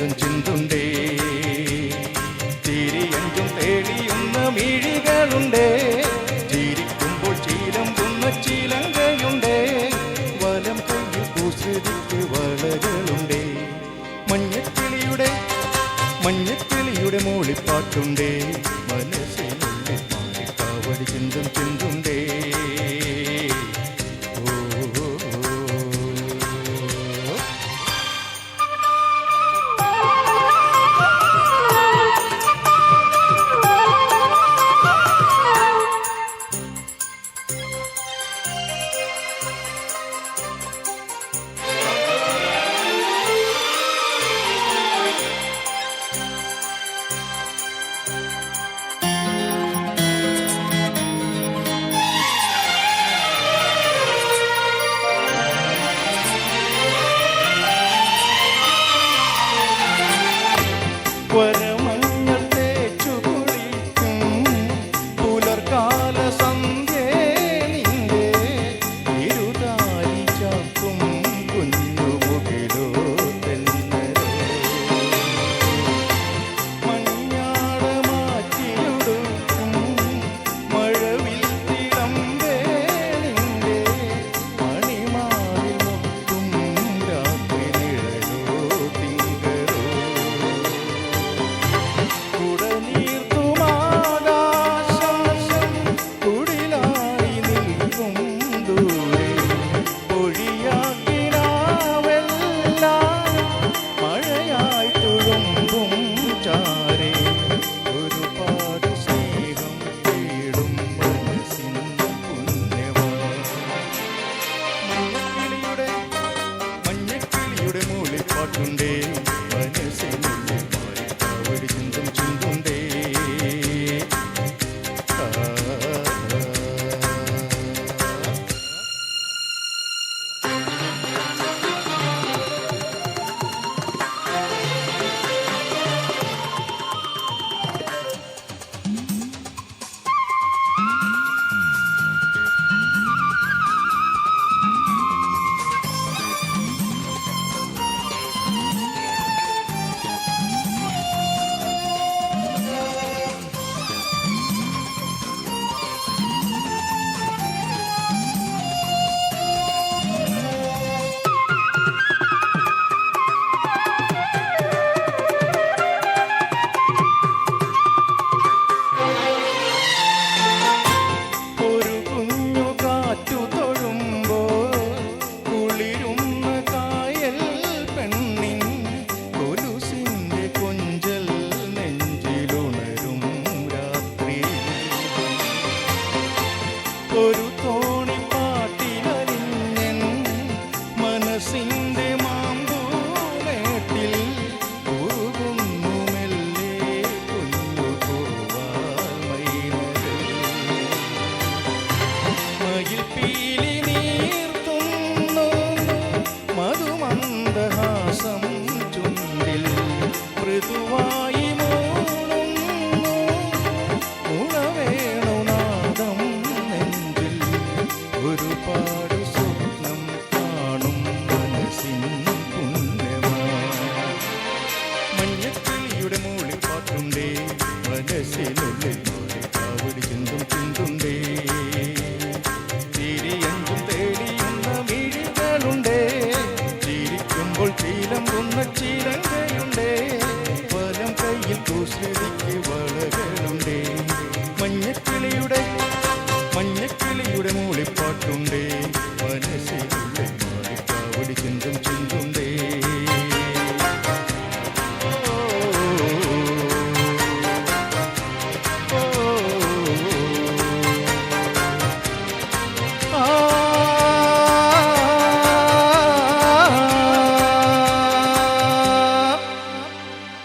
എന്തും ചിന്തുണ്ടേ. തിരിയഞ്ചും തേടിയുന്ന മിഴികളുണ്ടേ. ചിരിക്കുമ്പോൾ ചീലമ്പുന്ന ചീലങ്കയുണ്ടേ വലം കയ്യിൽ കുസൃതിക്ക് വളകളുണ്ടേ. മഞ്ഞക്കിളിയുടെ മഞ്ഞക്കിളിയുടെ മൂളിപ്പാട്ടുണ്ടേ. മനസ്സിനുള്ളിൽ പാടിക്കാവടി ചിന്തും ചിന്തുണ്ടേ. what కాకుండే ഒരു മുസ്ലിക്ക് വളകളുണ്ടേ മഞ്ഞക്കിളിയുടെ മഞ്ഞക്കിളിയുടെ മൂളിപ്പാട്ടുണ്ടേ. മനസ്സിലുള്ളിൽ മാറിക്കാവടി ചിന്തും ചിന്തുണ്ടേ.